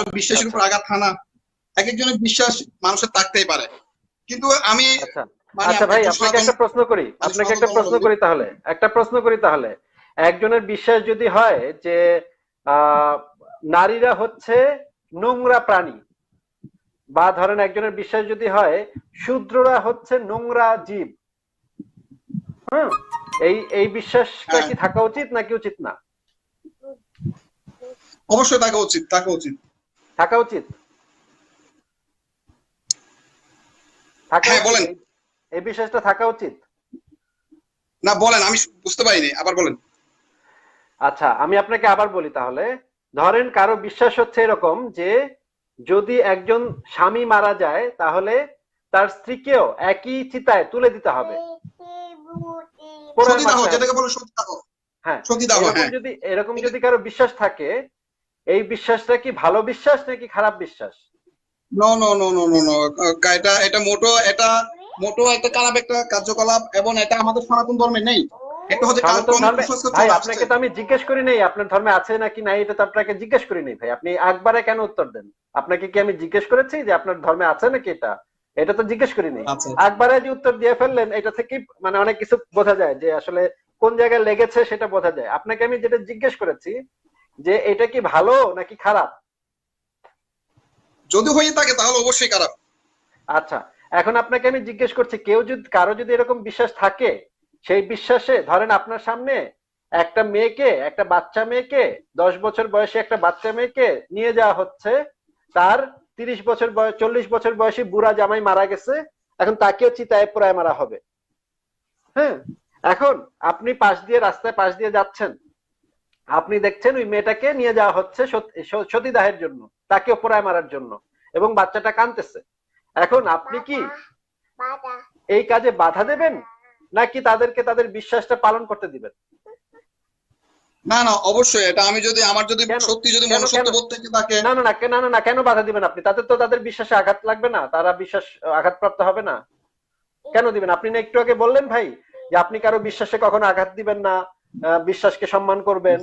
বিশ্বাসের উপর আঘাত হানা এক একজনের বিশ্বাস মানুষের থাকতেই পারে। কিন্তু আমি আচ্ছা। মানে আচ্ছা ভাই আপনাকে একটা প্রশ্ন করি আপনাকে একটা প্রশ্ন করি তাহলে একটা প্রশ্ন করি তাহলে। একজনের বিশ্বাস যদি হয় যে নারীরা হচ্ছে নোংরা প্রাণী বা ধরেন একজনের বিশ্বাস যদি হয় শূদ্ররা হচ্ছে নোংরা জীব হ্যাঁ এই এই বিশ্বাসটা হ্যাঁ। কি থাকা উচিত নাকি উচিত না? অবশ্যই থাকা উচিত থাকা উচিত। থাকা উচিত। হ্যাঁ, উচিত? বলেন। এই- বিশ্বাসটা থাকা উচিত। না বলেন আমি বুঝতে পারিনি আবার বলেন। আচ্ছা আমি আপনাকে আবার বলি তাহলে। ধরেন কারও বিশ্বাস হচ্ছে এরকম যে যদি একজন স্বামী মারা যায় তাহলে তার স্ত্রীকেও একই চিতায় তুলে দিতে হবে। হ্যাঁ হ্যাঁ। যদি এরকম যদি কারও বিশ্বাস থাকে এই বিশ্বাসটা কি ভালো বিশ্বাস নাকি খারাপ বিশ্বাস? No no no no no no এটা এটা মোটো এটা মোটো একটা খারাপ একটা কার্যকলাপ এবং এটা আমাদের সনাতন ধর্মে নেই। এটা হচ্ছে ভাই আপনাকে তো আমি জিজ্ঞেস করি নাই আপনার ধর্মে আছে নাকি নাই এটা তো আপনাকে জিজ্ঞেস করি নাই ভাই। আপনি একবারে কেন উত্তর দেন? আপনাকে কি আমি জিজ্ঞেস করেছি যে আপনার ধর্মে আছে নাকি এটা? এটা তো জিজ্ঞেস করি নাই। একবারে যে উত্তর দিয়ে ফেললেন এটা থেকে মানে অনেক কিছু বোঝা যায় যে আসলে কোন জায়গায় লেগেছে সেটা বোঝা যায়। আপনাকে আমি যেটা জিজ্ঞেস করেছি যে এটা কি ভালো নাকি খারাপ? যদি হয়ে থাকে তাহলে অবশ্যই খারাপ। আচ্ছা এখন আপনাকে আমি জিজ্ঞেস করছি কেউ যদি কারও যদি এরকম বিশ্বাস থাকে সেই বিশ্বাসে ধরেন আপনার সামনে একটা মেয়েকে একটা বাচ্চা মেয়েকে দশ বছর বয়সে একটা বাচ্চা মেয়েকে নিয়ে যাওয়া হচ্ছে তার তিরিশ বছর বয়স চল্লিশ বছর বয়সী বুড়া জামাই মারা গেছে এখন তাকেও চিতায় পোড়ায় মারা হবে। হ্যাঁ এখন আপনি পাশ দিয়ে রাস্তায় পাশ দিয়ে যাচ্ছেন আপনি দেখছেন ওই মেয়েটাকে নিয়ে যাওয়া হচ্ছে সত- সতীদাহের জন্য তাকেও পোড়ায় মারার জন্য এবং বাচ্চাটা কাঁদতেছে। এখন আপনি কি এই কাজে বাধা দেবেন নাকি তাদেরকে তাদের বিশ্বাসটা পালন করতে দিবেন? না না অবশ্যই এটা আমি যদি আমার যদি সত্যি যদি মনুষ্যত্ব? বোধ থেকে থাকে না না না কেন না না কেন বাধা দিবেন আপনি? তাদের তো তাদের বিশ্বাসে আঘাত লাগবে না তারা বিশ্বাস আঘাতপ্রাপ্ত হবে না। কেন দিবেন? আপনি না একটু আগে বললেন ভাই যে আপনি কারও বিশ্বাসে কখনো আঘাত দিবেন না আহ, বিশ্বাসকে সম্মান করবেন।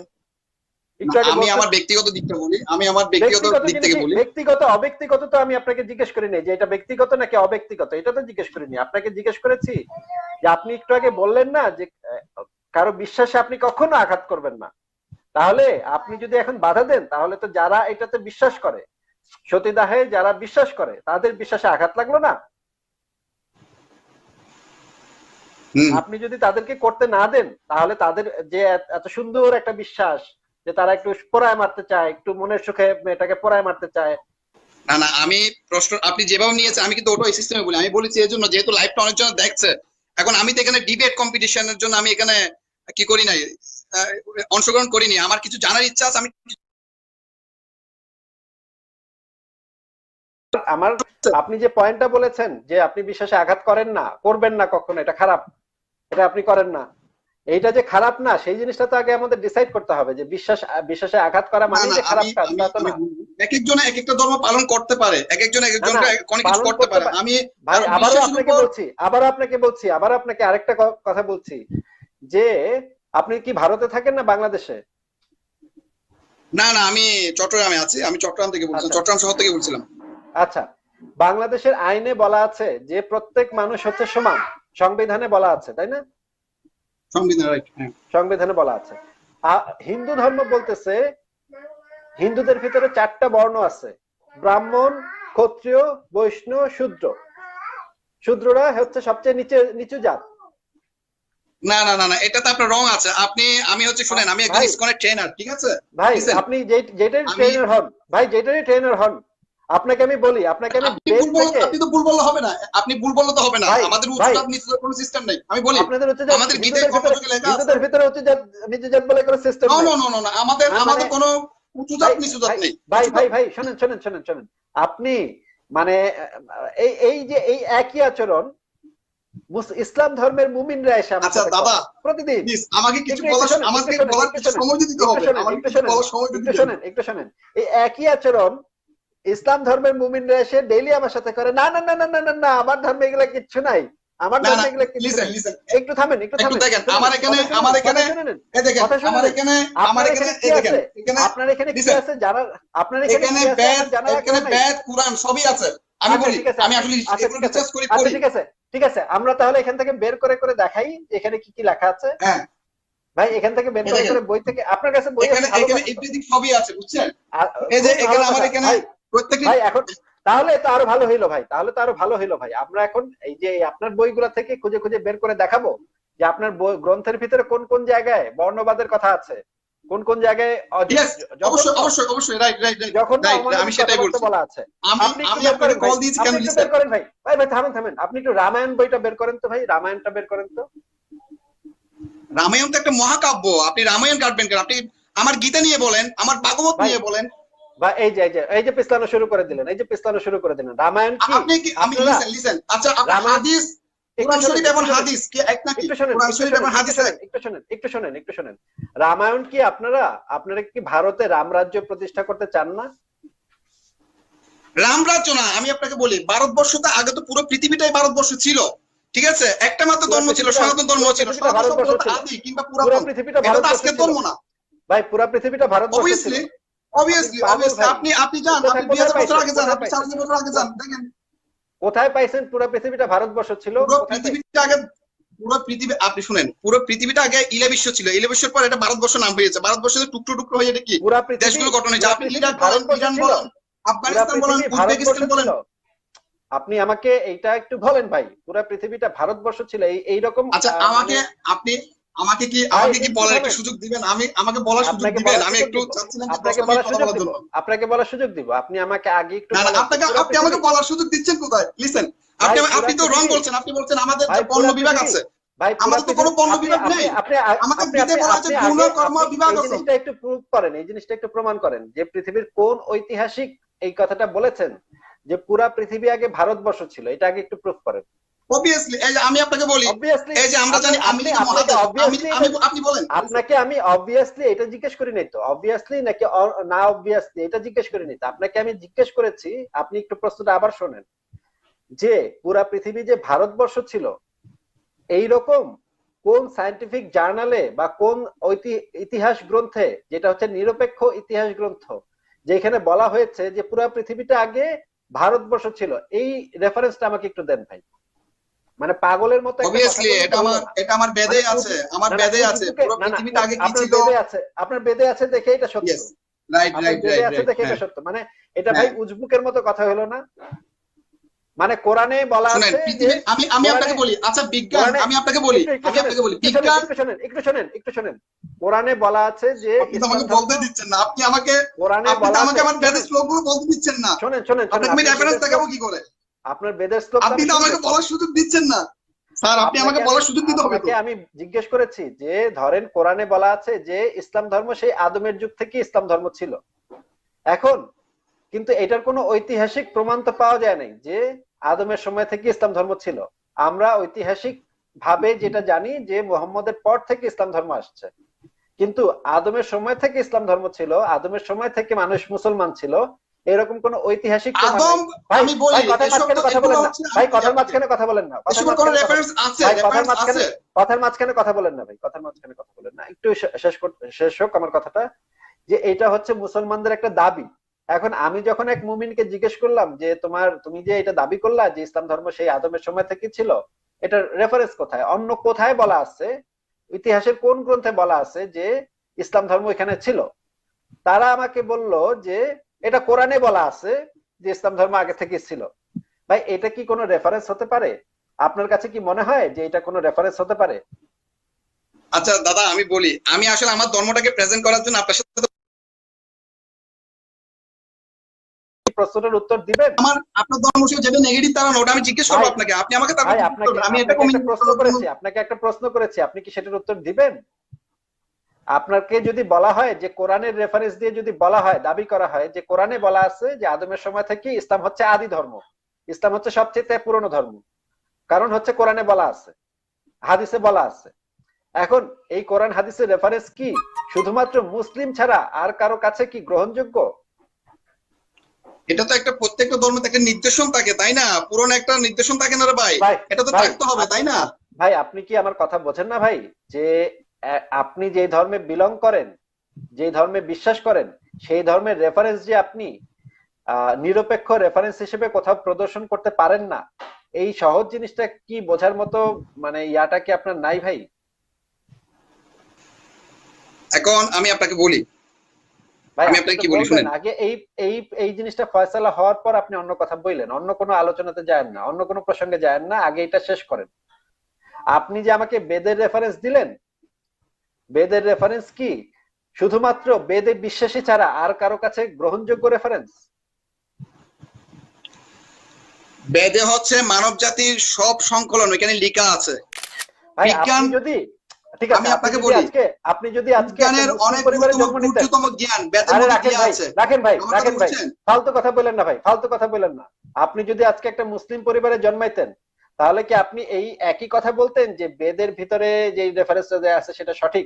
আমি আমার ব্যক্তিগত দিকটা বলি আমি আমার ব্যক্তিগত দিক থেকে বলি। ব্যক্তিগত অব্যক্তিগত তো আমি আপনাকে জিজ্ঞেস করিনি যে এটা ব্যক্তিগত নাকি অব্যক্তিগত এটা তো জিজ্ঞেস করিনি। আপনাকে জিজ্ঞেস করেছি যে আপনি একটু আগে বললেন না যে কারও বিশ্বাসে আপনি কখনো আঘাত করবেন না। তাহলে আপনি যদি এখন বাধা দেন তাহলে তো যারা এটাতে বিশ্বাস করে সতীদাহে যারা বিশ্বাস করে তাদের বিশ্বাসে আঘাত লাগল না? আপনি যদি তাদেরকে করতে না দেন তাহলে তাদের যে এত সুন্দর একটা বিশ্বাস যে তারা একটু পোড়ায় মারতে চায় একটু মনের সুখে মেয়েটাকে পোড়ায় মারতে চায়। না না আমি প্রশ্ন আপনি যেভাবে নিয়েছেন আমি কিন্তু ওটা সিস্টেমে বলি। আমি বলেছি এই জন্য যেহেতু লাইভটা অনেকজন দেখছে এখন আমি তো এখানে ডিবেট কম্পিটিশনের জন্য আমি এখানে কি করি নাই অংশগ্রহণ করিনি আমার কিছু জানার ইচ্ছা আছে আমি আমার আপনি যে পয়েন্টটা বলেছেন যে আপনি বিশ্বাসে আঘাত করেন না করবেন না কখনো এটা খারাপ। এটা আপনি করেন না। এইটা যে খারাপ না সেই জিনিসটা তো আগে আমাদের ডিসাইড করতে হবে যে বিশ্বাস বিশ্বাসে আঘাত করা মানে না, না, যে খারাপ কাজ আমি- তা না। এক একজনে এক একটা ধর্ম পালন করতে পারে এক একজন এক একজন না, না, অনেক কিছু করতে পারে। আমি ভাই আবারও আপনাকে বলছি আবারও আপনাকে বলছি আবার আপনাকে আরেকটা কথা বলছি যে আপনি কি ভারতে থাকেন না বাংলাদেশে? না না আমি চট্টগ্রামে আছি আমি চট্টগ্রাম থেকে বলছিলাম আচ্ছা। চট্টগ্রাম শহর থেকে বলছিলাম। আচ্ছা বাংলাদেশের আইনে বলা আছে যে প্রত্যেক মানুষ হচ্ছে সমান সংবিধানে বলা আছে তাই না? সংবিধান হ্যাঁ। সংবিধানে বলা আছে। হিন্দু ধর্ম বলতেছে হিন্দুদের ভিতরে চারটা বর্ণ আছে। ব্রাহ্মণ ক্ষত্রিয় বৈষ্ণব শূদ্র। শূদ্ররা হচ্ছে সবচেয়ে নিচে নিচু জাত। না না না না এটা তো আপনার রং আছে। আপনি আমি হচ্ছে শুনেন আমি একজন। ইসকনের ট্রেনার ঠিক আছে? ভাই আপনি যে- যেটারই আমি- ট্রেনার হন ভাই যেটারই ট্রেনার হন আপনাকে আমি বলি আপনাকে আমি ভুল থেকে আপনি তো ভুল বললে হবে না। আপনি ভুল বললে তো হবে না। আমাদের। উচ্চতার নিচুতার কোনো সিস্টেম নেই। আমি বলি আপনাদের হচ্ছে আমাদের ভিতরে কর্মযোগে লেখা আছে। হিন্দুদের ভিতরে হচ্ছে যে জাত বলে কোনো system no no no no না আমাদের আমাদের কোনো উঁচু জাত নিচু জাত নেই। ভাই ভাই ভাই শোনেন শোনেন শোনেন শোনেন। আপনি মানে এই এই যে এই একই আচরণ ইসলাম ধর্মের মুমিনরা এসে আচ্ছা, দাদা, প্রতিদিন। আমাকে কিছু বলার আমাকে বলার কিছু সময় দিতে হবে। আমাকে একটু বলার সময় দিতে হবে। শোনেন একটু শোনেন। এই একই আচরণ ইসলাম ধর্মের মুমিনরা এসে ডেইলি আমার সাথে করে না না না না না না না আমার ধর্মে এগুলা কিচ্ছু নাই। আমার না এগুলো। লিসেন একটু থামেন একটু থামেন। আমার এখানে- আমার এখানে- এই দেখেন আমার এখানে আমার এখানে এখানে এই দেখেন এখানে আপনার এখানে কি আছে? জানা আপনার এখানে এখানে জানা এখানে। ব্যাদ কোরআন সবই আছে। আমি আচ্ছা, বলি ঠিক আছে। আমি আসলে আচ্ছা, এগুলো ঠিক আছে। রিসার্চ করি আচ্ছা ঠিক আছে ঠিক আছে। আমরা তাহলে এখান থেকে বের করে করে দেখাই এখানে কি কি লেখা আছে? হ্যাঁ। ভাই এখান থেকে বের করে করে বই থেকে আপনার কাছে বই এখানে আছে ভালো এখানে কথা। সবই আছে বুঝছেন? এই যে এখানে আমার এখানে ভাই, প্রত্যেকটি ভাই এখন তাহলে তো আরও ভালো হইল ভাই তাহলে তো আরও ভালো হইল ভাই। আমরা এখন এই যে আপনার বইগুলা থেকে খুঁজে খুঁজে বের করে দেখাবো যে আপনার বই গ্রন্থের ভিতরে কোন কোন জায়গায় বর্ণবাদের কথা আছে কোন কোন জায়গায় অজ- Yes, যখন- অবশ্যই অবশ্যই অবশ্যই রাইট রাইট রাইট অমানবিক আমি সেটাই বলছি। বলা আছে আপনি আমি আপনাকে কল দিয়েছি কেন বের করেন ভাই। ভাই ভাই থামেন থামেন আপনি একটু রামায়ণ বইটা বের করেন তো ভাই রামায়ণটা বের করেন তো। রামায়ণ তো একটা মহাকাব্য আপনি রামায়ণ কাটবেন কেন? আপনি আমার গীতা নিয়ে বলেন আমার ভাগবত নিয়ে বলেন বা এই যে এই যে এই যে পিছলানো শুরু করে দিলেন এই যে পিছলানো শুরু করে দিলেন। রামায়ণ কি? আপনি কি আমি লিসেন লিসেন আচ্ছা হাদিস কোরআন শরীফ এবং হাদিস কি এক নাকি? কোরআন শরীফ এবং হাদিস একটু শোনেন একটু শোনেন একটু শোনেন। রামায়ণ কি আপনারা আপনারা কি ভারতে রামরাজ্য প্রতিষ্ঠা করতে চান না? রামরাজ্য না আমি আপনাকে বলি ভারতবর্ষ তো আগে তো পুরো পৃথিবীটাই ভারতবর্ষ ছিল। ঠিক আছে? একটা মাত্র ধর্ম ছিল সনাতন ধর্ম ছিল সনাতন ভারতবর্ষ ছিল। আদি কিংবা পুরো পৃথিবীটা এটা তো ভারতবর্ষ আজকের ছিল। ধর্ম না। ভাই পুরো পৃথিবীটা ভারতবর্ষ ছিল। অবভিয়াসলি আপনি অবভিয়াসলি আপনি আপনি যান কোথায়- আপনি দুই হাজার কোথায় বছর আগে যান পাইছেন? আপনি চার হাজার বছর আগে যান দেখেন। কোথায় পাইছেন? পুরো পৃথিবীটা ভারতবর্ষ ছিল। পুরো পৃথিবীটা আগে পুরো পৃথিবী আপনি শুনেন পুরো পৃথিবীটা আগে ইলে বিশ্ব ছিল। ইলে বিশ্বের পর এটা ভারতবর্ষ নাম হয়েছে। ভারতবর্ষের টুকরো টুকরো হয়ে এটা কি? দেশগুলো গঠন হয়েছে। আপনি ইরাক বলেন ইরান বলেন আফগানিস্তান বলেন উজবেকিস্তান বলেন। আপনি আমাকে এইটা একটু বলেন ভাই। পুরা পৃথিবীটা ভারতবর্ষ ছিল। এই এইরকম আচ্ছা আমাকে মানে- আপনি আমাকে কি আমাকে কি বলার একটা সুযোগ দিবেন? আমি আমাকে বলার সুযোগ দিবেন। আমি একটু। চাচ্ছিলাম আপনাকে বলার সুযোগ দিব। আপনাকে বলার সুযোগ দিব। আপনি আমাকে আগে একটু না আপনাকে আপনি আমাকে বলার সুযোগ দিচ্ছেন কোথায়? লিসেন আপনি আপনি তো রং করছেন আপনি বলছেন আমাদের যে পণ্য বিভাগ আছে। ভাই আমাদের তো কোনো পণ্য বিভাগ নেই। আপনি আমাদের বিদে বলা আছে আপনি গুণ কর্ম বিভাগ আছে। জিনিসটা একটু প্রুভ করেন। এই জিনিসটা একটু প্রমাণ করেন যে পৃথিবীর কোন ঐতিহাসিক এই কথাটা বলেছেন যে পুরা পৃথিবী আগে ভারতবর্ষ ছিল। এটা আগে একটু প্রুফ করেন। অবভিয়াসলি এই যে আমি আপনাকে বলি এই যে আমরা জানি আমি আমি- আপনি বলেন। আপনাকে আমি অবভিয়াসলি এটা জিজ্ঞেস করি নাই তো। অবভিয়াসলি নাকি না অবভিয়াসলি এটা জিজ্ঞেস করি নাই তো। আপনাকে আমি জিজ্ঞেস করেছি আপনি একটু প্রশ্নটা আবার শোনেন। যে পুরা পৃথিবী যে ভারতবর্ষ ছিল এই রকম কোন সায়েন্টিফিক জার্নালে বা কোন ইতিহাস গ্রন্থে যেটা হচ্ছে নিরপেক্ষ ইতিহাস গ্রন্থ যেখানে বলা হয়েছে যে পুরা পৃথিবীটা আগে ভারতবর্ষ ছিল এই রেফারেন্সটা আমাকে একটু দেন ভাই। মানে পাগলের মতো বললে এটা আমার এটা আমার বেদে মানে আছে আমার বেদে আছে পুরো না, আগে কি ছিল? বেদে আছে আপনার বেদে আছে দেখে এটা সত্য। রাইট রাইট রাইট আছে দেখে এটা সত্য। মানে এটা ভাই হ্যাঁ। উজবুকের মতো কথা হলো না। মানে কোরআনে বলা আছে আমি আমি আপনাকে বলি আচ্ছা বিজ্ঞান আমি আপনাকে বলি আমি আপনাকে বলি বিজ্ঞান একটু শোনেন একটু শোনেন একটু শোনেন। কোরআনে বলা আছে যে আপনি আমাকে বলতে দিচ্ছেন না আপনি আমাকে কোরআনে বলা আমাকে আমার বেদের শ্লোকগুলো বলতে দিচ্ছেন না। শোনেন শোনেন আমি রেফারেন্স দেখাবো কি করে? আপনার বেদের শ্লোক আপনি তো আমাকে বলার সুযোগ দিচ্ছেন না। স্যার আপনি আমাকে বলার সুযোগ দিতে হবে তো। আমি জিজ্ঞেস করেছি যে ধরেন কোরআনে বলা আছে যে ইসলাম ধর্ম সেই আদমের যুগ থেকে ইসলাম ধর্ম ছিল। এখন কিন্তু এটার কোনো ঐতিহাসিক প্রমাণ তো পাওয়া যায় নাই যে আদমের সময় থেকে ইসলাম ধর্ম ছিল। আমরা ঐতিহাসিক ভাবে যেটা জানি যে মোহাম্মদের পর থেকে ইসলাম ধর্ম আসছে। কিন্তু আদমের সময় থেকে ইসলাম ধর্ম ছিল আদমের সময় থেকে মানুষ মুসলমান ছিল এরকম কোন ঐতিহাসিক আদম আমি বলি ভাই কথার মাঝখানে কথা বলেন না। ভাই কথার মাঝখানে কথা বলেন না। কথার মাঝখানে কথা বলেন না ভাই কথার মাঝখানে কথা বলেন না। একটু শেষ শেষ হোক আমার কথাটা যে এটা হচ্ছে মুসলমানদের একটা দাবি। এখন আমি যখন এক মুমিনকে জিজ্ঞেস করলাম যে তোমার তুমি যে এটা দাবি করলা যে ইসলাম ধর্ম সেই আদমের সময় থেকে ছিল এটার রেফারেন্স কোথায়? অন্য কোথায় বলা আছে ইতিহাসের কোন গ্রন্থে বলা আছে যে ইসলাম ধর্ম এখানে ছিল? তারা আমাকে বলল যে এটা কোরআনে বলা আছে যে ইসলাম ধর্ম আগে থেকে ছিল। ভাই এটা কি কোনো রেফারেন্স হতে পারে? আপনার কাছে কি মনে হয় যে এটা কোনো রেফারেন্স হতে পারে? আচ্ছা দাদা আমি বলি আমি আসলে আমার ধর্মটাকে প্রেজেন্ট করার জন্য আপনার সাথে এই প্রশ্নটার উত্তর দিবেন? আমার আপনার ধর্ম হিসেবে যেটা নেগেটিভ তারা না, ওটা আমি জিজ্ঞেস করব আপনাকে আপনি আমাকে করবেন। আমি একটা প্রশ্ন করেছি আপনাকে একটা প্রশ্ন করেছি আপনি কি সেটার উত্তর দিবেন? আপনাকে যদি বলা হয় যে কোরআনের রেফারেন্স দিয়ে যদি বলা হয় দাবি করা হয় যে কোরআনে বলা আছে যে আদমের সময় থেকে ইসলাম হচ্ছে আদি ধর্ম ইসলাম হচ্ছে সবচেয়ে পুরনো ধর্ম। কারণ হচ্ছে কোরআনে বলা আছে হাদিসে বলা আছে। এখন এই কোরআন হাদিসের রেফারেন্স কি? শুধুমাত্র মুসলিম ছাড়া আর কারও কাছে কি গ্রহণযোগ্য? এটা তো একটা প্রত্যেকটা ধর্মে একটা নির্দেশন থাকে তাই না? পুরনো একটা নির্দেশন থাকে না রে ভাই। এটা তো থাকতে হবে তাই না? ভাই আপনি কি আমার কথা বোঝেন না ভাই? যে আপনি যে ধর্মে বিলং করেন যে ধর্মে বিশ্বাস করেন সেই ধর্মের রেফারেন্স যে আপনি নিরপেক্ষ রেফারেন্স হিসেবে কোথাও প্রদর্শন করতে পারেন না এই সহজ জিনিসটা কি বোঝার মতো মানে ইয়াটা কি আপনার নাই ভাই? এখন আমি আপনাকে বলি। আমি আপনাকে কি বলি শুনেন। আগে এই এই এই জিনিসটা ফয়সালা হওয়ার পর আপনি অন্য কথা বললেন অন্য কোনো আলোচনাতে না অন্য কোনো প্রসঙ্গে না আগে এটা শেষ করেন। আপনি যে আমাকে বেদের রেফারেন্স দিলেন বেদের রেফারেন্স কি? শুধুমাত্র বেদে বিশ্বাসী ছাড়া আর কারও কাছে গ্রহণযোগ্য রেফারেন্স বেদে হচ্ছে মানব জাতির সব সংকলন এখানে লেখা আছে। বিজ্ঞান- যদি ঠিক আছে আমি আপনাকে বলি, আজকে আপনি যদি আজকে বিজ্ঞানের অনেক গুরুত্বতম জ্ঞান বেদের মধ্যে আছে? রাখেন ভাই রাখেন ভাই। ফালতু কথা বললেন না ভাই ফালতু কথা বললেন না। আপনি যদি আজকে একটা মুসলিম পরিবারে জন্মাইতেন তাহলে কি আপনি এই একই কথা বলতেন যে বেদের ভিতরে যে রেফারেন্সটা দেয়া আছে সেটা সঠিক?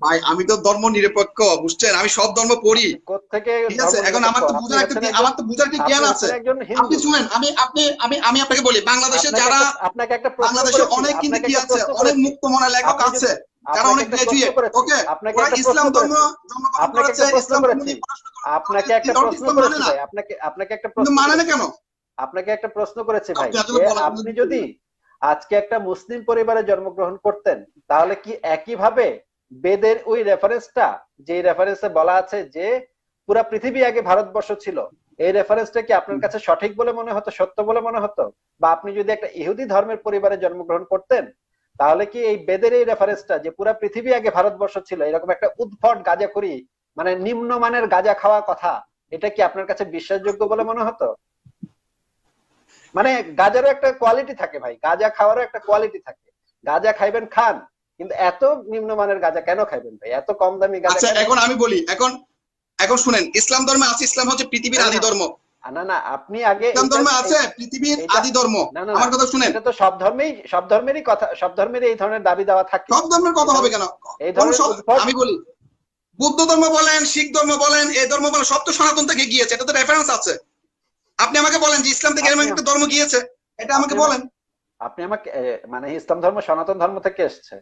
ভাই আমি তো ধর্ম নিরপেক্ষ বুঝছেন? আমি সব ধর্ম পড়ি। ঠিক আছে এখন আমার তো বুঝার একটা আমার তো বুঝার একটা জ্ঞান আছে। আপনি শুনেন আমি আপনি আমি আমি আপনাকে বলি বাংলাদেশে যারা আপনাকে একটা প্রশ্ন বাংলাদেশে অনেক কিন্তু কি আছে অনেক। মুক্ত মনা লেখক আছে যারা আপনাকে অনেক গ্রাজুয়েট ওকে আপনাকে ওরা একটা ইসলাম ধর্ম। জন্মগ্রহণ আপনাকে করেছে ইসলাম আপনাকে একটা প্রশ্ন করেছি মানে আপনাকে আপনাকে একটা প্রশ্ন মানে না কেন? আপনাকে একটা প্রশ্ন করেছি ভাই আপনি যদি আজকে একটা মুসলিম পরিবারে জন্মগ্রহণ করতেন তাহলে কি একই ভাবে বেদের ওই রেফারেন্সটা যে রেফারেন্সে বলা আছে যে পুরা পৃথিবী আগে ভারতবর্ষ ছিল এই রেফারেন্সটা কি আপনার কাছে সঠিক বলে মনে হতো সত্য বলে মনে হতো? বা আপনি যদি একটা ইহুদি ধর্মের পরিবারে জন্মগ্রহণ করতেন তাহলে কি এই বেদের এই রেফারেন্সটা যে পুরা পৃথিবী আগে ভারতবর্ষ ছিল এরকম একটা উদ্ভট গাঁজা করি মানে নিম্নমানের গাঁজা খাওয়া কথা এটা কি আপনার কাছে বিশ্বাসযোগ্য বলে মনে হতো? মানে গাজারও একটা কোয়ালিটি থাকে ভাই গাজা খাওয়ারও একটা কোয়ালিটি থাকে। গাজা খাইবেন খান কিন্তু এত নিম্নমানের গাজা কেন খাইবেন ভাই? এত কম দামি গাজা আচ্ছা এখন আমি বলি এখন এখন শুনেন ইসলাম ধর্মে আছে ইসলাম হচ্ছে পৃথিবীর আদি ধর্ম। না না আপনি আগে ইসলাম ধর্মে আছে পৃথিবীর আদি ধর্ম। আমার কথা শুনেন। এটা তো সব ধর্মেই সব ধর্মেরই কথা সব ধর্মেরই এই ধরনের দাবি দাওয়া থাকে। সব ধর্মের কথা হবে কেন? এই উদ্ভট- আমি বলি বুদ্ধ ধর্ম বলেন শিখ ধর্ম বলেন এই ধর্ম বলেন সব তো সনাতন থেকে গিয়েছে এটা তো রেফারেন্স আছে। আপনি আমাকে বলেন যে ইসলাম থেকে এরকম একটা ধর্ম গিয়েছে এটা আমাকে বলেন। আপনি আমাকে মানে ইসলাম ধর্ম সনাতন ধর্ম থেকে এসছে।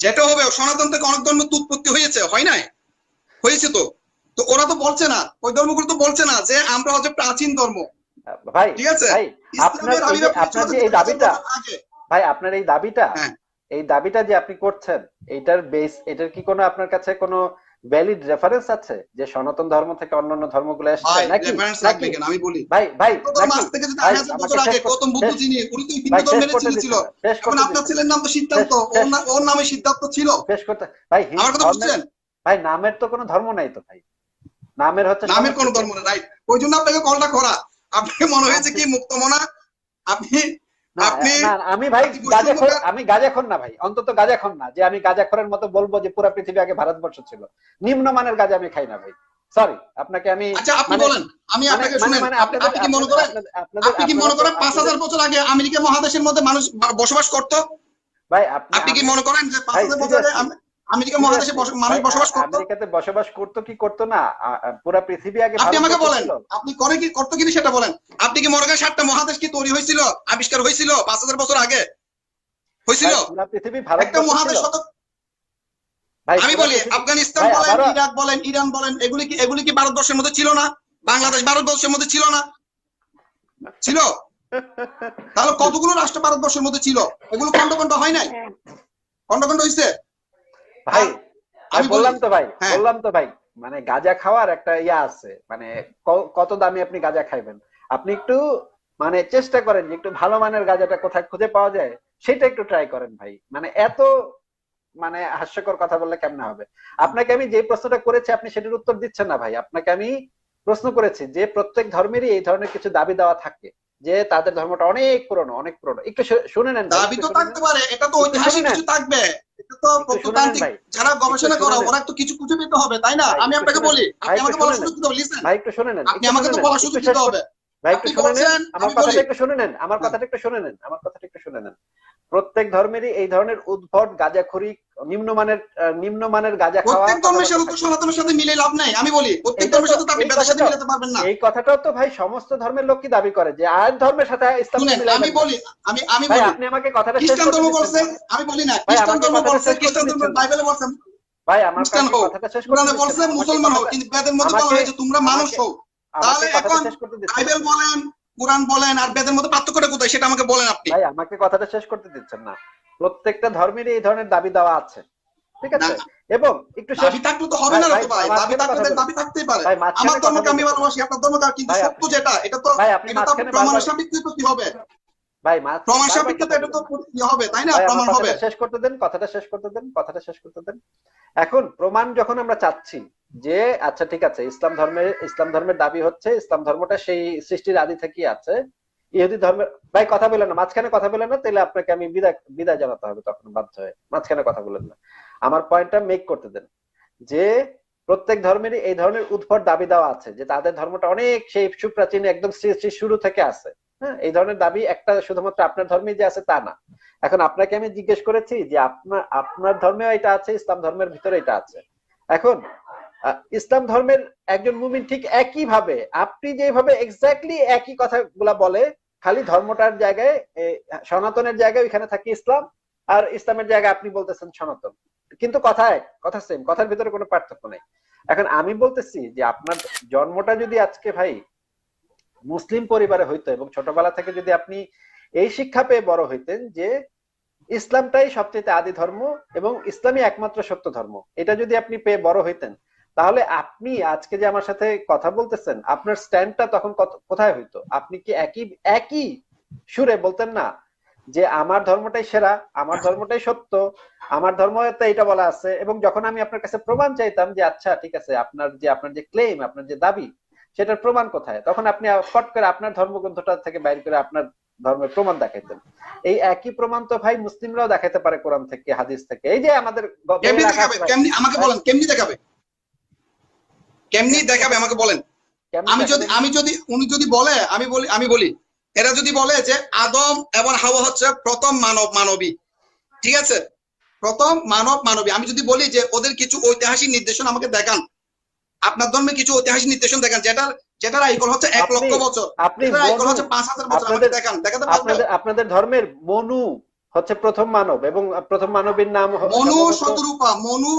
যেটা হবে সনাতন থেকে অনেক ধর্ম তো উৎপত্তি হয়েছে হয় নাই? হয়েছে তো। তো ওরা তো বলছে না ওই ধর্মগুলো তো বলছে না যে আমরা হচ্ছে প্রাচীন ধর্ম। ভাই ঠিক আছে? ভাই আপনার আপনার যে এই দাবিটা ভাই আপনার এই দাবিটা হ্যাঁ। এই দাবিটা যে আপনি করছেন এইটার বেস এটার কি কোনো আপনার কাছে কোনো ভ্যালিড রেফারেন্স আছে যে সনাতন ধর্ম থেকে অন্যান্য ধর্মগুলো এসছে নাকি? রেফারেন্স কেন? আমি বলি। ভাই ভাই নাকি? থেকে যদি ভাই, আড়াই হাজার আমাকে বছর আগে গৌতম বুদ্ধ যিনি উনি তো হিন্দু ধর্মের ছেলে। ছিল এখন আপনার ছেলের নাম তো সিদ্ধান্ত ওর নামে সিদ্ধান্ত ছিল। শেষ করতে ভাই আমার কথা বুঝছেন? ভাই নামের তো কোনো ধর্ম নাই তো ভাই। নামের হচ্ছে নামের। কোনো ধর্ম। না রাইট। ওই জন্য আপনাকে কলটা করা। আপনাকে মনে হয়েছে কি মুক্তমনা? আপনি আপনি আমি ভাই গাজাখোর আমি গাজাখোর না ভাই অন্তত গাজাখোর না যে আমি গাজাখোরের মতো বলব যে পুরো পৃথিবী আগে ভারতবর্ষ ছিল। নিম্নমানের গাজা আমি খাই না ভাই। সরি আপনাকে আমি আচ্ছা আপনি মানে- বলেন আমি মানে- আপনাকে শুনেন মানে আপনি কি মনে করেন আপনি কি মনে করেন পাঁচ হাজার আপনাদের- বছর আগে আমেরিকা মহাদেশের মধ্যে মানুষ বসবাস করতো? ভাই আপনি কি মনে করেন যে পাঁচ ভাই, হাজার ঠিক বছর আগে আমেরিকা মহাদেশে মানুষ বসবাস করতো? আমেরিকাতে বসবাস করতো কি করতো না? আ- পৃথিবী আগে আপনি আমাকে বলেন আপনি করে কি করতো কিনা সেটা বলেন। আপনি কি মনে করেন সাতটা মহাদেশ কি তৈরি হয়েছিল আবিষ্কার হয়েছিল পাঁচ হাজার বছর আগে? হয়েছিল? পৃথিবী একটা মহাদেশ আমি বলি আফগানিস্তান বলেন ইরাক বলেন ইরান বলেন এগুলি কি এগুলি কি ভারতবর্ষের মধ্যে ছিল না? বাংলাদেশ ভারতবর্ষের মধ্যে ছিল না? ছিল? তাহলে কতগুলো রাষ্ট্র ভারতবর্ষের মধ্যে ছিল? এগুলো খন্ড খন্ড হয় নাই? খন্ড খন্ড হয়েছে? ভাই আমি বললাম বলি- তো ভাই হ্যাঁ। বললাম তো ভাই মানে গাজা খাওয়ার একটা ইয়া আছে মানে কত দামে আপনি গাজা খাইবেন? আপনি একটু মানে চেষ্টা করেন যে একটু ভালো মানের গাজাটা কোথায় খুঁজে পাওয়া যায় সেটা একটু ট্রাই করেন ভাই। মানে এত মানে হাস্যকর কথা বললে কেমনে হবে? আপনাকে আমি যে প্রশ্নটা করেছি আপনি সেটার উত্তর দিচ্ছেন না ভাই। আপনাকে আমি প্রশ্ন করেছি যে প্রত্যেক ধর্মেরই এই ধরনের কিছু দাবি দেওয়া থাকে। যে তাদের ধর্মটা অনেক পুরনো অনেক পুরনো। একটু শুনে নেন দাবি তো থাকতে পারে এটা তো ঐতিহাসিক কিছু থাকবে। এটা তো প্রত্নতান্ত্রিক। যারা গবেষণা করা ওরা তো কিছু খুঁজে পেতে হবে তাই না? আমি আপনাকে বলি ভাই, আপনি আমাকে বলা শুনে সুযোগ দিতে হবে লিসেন ভাই একটু শুনে নেন। আপনি আমাকে তো বলা সুযোগ দিতে হবে। ভাই একটু শুনে নেন। আমার কথাটা একটু শুনে নেন। আমার কথাটা একটু শুনে নেন। আমার কথাটা একটু শুনে নেন। প্রত্যেক ধর্মেরই এই ধরনের উদ্ভট গাঁজাখড়ি নিম্নমানের নিম্নমানের গাঁজা খাওয়া প্রত্যেক ধর্মের সাথে সনাতনের সাথে মিলে লাভ নাই আমি বলি। প্রত্যেক ধর্মের সাথে আপনি সাথে মিলাতে পারবেন না। এই কথাটাও তো ভাই সমস্ত ধর্মের লোকই দাবি করে যে আর ধর্মের সাথে ইসলাম আমি বলি আমি আমি বলি। আপনি আমাকে কথাটা খ্রিস্টান ধর্ম বলছে আমি বলি না খ্রিস্টান ধর্ম বলছে খ্রিস্টান ধর্ম বাইবেলে বলছে ভাই আমার কথাটা শেষ করতে বলছে মুসলমান হোক কিন্তু বেদের মধ্যে বলা হয়েছে তোমরা মানুষ হোক। তাহলে এখন। বাইবেল বলেন কোরআন বলেন আর বেদের মধ্যে পার্থক্যটা কোথায়? সেটা আমাকে বলেন আপনি। ভাই আমাকে কথাটা শেষ করতে দিচ্ছেন না। প্রত্যেকটা ধর্মেরই এই ধরনের দাবি দেওয়া আছে। ঠিক আছে? এবং একটু দাবি থাকলে তো হবে না তো ভাই দাবি থাকলে। দাবি থাকতেই পারে। আমার ধর্মকে আমি ভালোবাসি আপনার ধর্মকে কিন্তু সত্য যেটা এটা তো ভাই, আপনি এটা তো মাঝখানে বারবার- সাপেক্ষে তো কি হবে? ভাই প্রমাণ সাপেক্ষে তো এটা তো কি হবে তাই না? প্রমাণ হবে। শেষ করতে দেন কথাটা শেষ করতে দেন কথাটা শেষ করতে দেন। এখন প্রমাণ যখন আমরা চাচ্ছি যে আচ্ছা ঠিক আছে, ইসলাম ধর্মের ইসলাম ধর্মের দাবি হচ্ছে, ইসলাম ধর্মটা সেই সৃষ্টির আদি থেকেই আছে। ইহুদি ধর্মের ভাই, কথা বলেন না, মাঝখানে কথা বলেন না তাহলে আপনাকে আমি বিদায় বিদায় জানাতে হবে তখন বাধ্য হয়ে। মাঝখানে কথা বলেন না। আমার পয়েন্টটা মেক করতে দেন, যে প্রত্যেক ধর্মেরই এই ধরনের উদ্ভট দাবি দেওয়া আছে, যে তাদের ধর্মটা অনেক সেই সুপ্রাচীন, একদম সৃষ্টির শুরু থেকে আছে। হ্যাঁ এই ধরনের দাবি একটা শুধুমাত্র আপনার ধর্মে যে আছে তা না। এখন আপনাকে আমি জিজ্ঞেস করেছি যে, আপনার আপনার ধর্মেও এটা আছে, ইসলাম ধর্মের ভিতরে এটা আছে। এখন ইসলাম ধর্মের একজন মুমিন ঠিক একই ভাবে, আপনি যেভাবে এক্স্যাক্টলি একই কথাগুলা বলে, খালি ধর্মটার জায়গায় সনাতনের জায়গায় ওইখানে থাকে ইসলাম, আর ইসলামের জায়গায় আপনি বলতেছেন সনাতন। কিন্তু কথা এক, কথা সেম কথার ভিতরে কোনো পার্থক্য নেই। এখন আমি বলতেছি যে আপনার জন্মটা যদি আজকে ভাই মুসলিম পরিবারে হইতো এবং ছোটবেলা থেকে যদি আপনি এই শিক্ষা পেয়ে বড় হইতেন যে ইসলামটাই সবচেয়ে আদি ধর্ম এবং ইসলামই একমাত্র সত্য ধর্ম, এটা যদি আপনি পেয়ে বড় হইতেন তাহলে আপনি আজকে যে আমার সাথে কথা বলতেছেন আপনার স্ট্যান্ডটা তখন কোথায় হইতো? আপনি কি একই একই সুরে বলতেন না যে আমার ধর্মটাই সেরা আমার ধর্মটাই সত্য আমার ধর্মতে এটা বলা আছে এবং যখন আমি আপনার কাছে প্রমাণ চাইতাম যে আচ্ছা ঠিক আছে আপনার যে আপনার যে ক্লেম আপনার যে দাবি সেটার প্রমাণ কোথায়? তখন আপনি ফট করে আপনার ধর্মগ্রন্থটা থেকে বাইর করে আপনার ধর্মের প্রমাণ দেখাইতেন। এই একই প্রমাণ তো ভাই মুসলিমরাও দেখাইতে পারে কোরআন থেকে হাদিস থেকে। এই যে আমাদের আমাকে বলেন কেমনি দেখাবে? কেমনি দেখাবে আমাকে বলেন? আমি যদি আমি যদি উনি যদি বলে আমি বলি আমি বলি এরা যদি বলে যে আদম এবং হাওয়া হচ্ছে প্রথম মানব মানবী ঠিক আছে? প্রথম মানব মানবী। আমি যদি বলি যে ওদের কিছু ঐতিহাসিক নির্দেশন আমাকে দেখান আপনার ধর্মে কিছু ঐতিহাসিক নির্দেশন দেখান যেটার যেটার আইকল হচ্ছে এক লক্ষ বছর। আপনি আইকল হচ্ছে পাঁচ হাজার বছর। আমাকে দেখান দেখাতে পারবেন? আপনাদের আপনাদের ধর্মের মনু হচ্ছে প্রথম মানব এবং প্রথম মানবীর নাম মনু শতরূপা মনু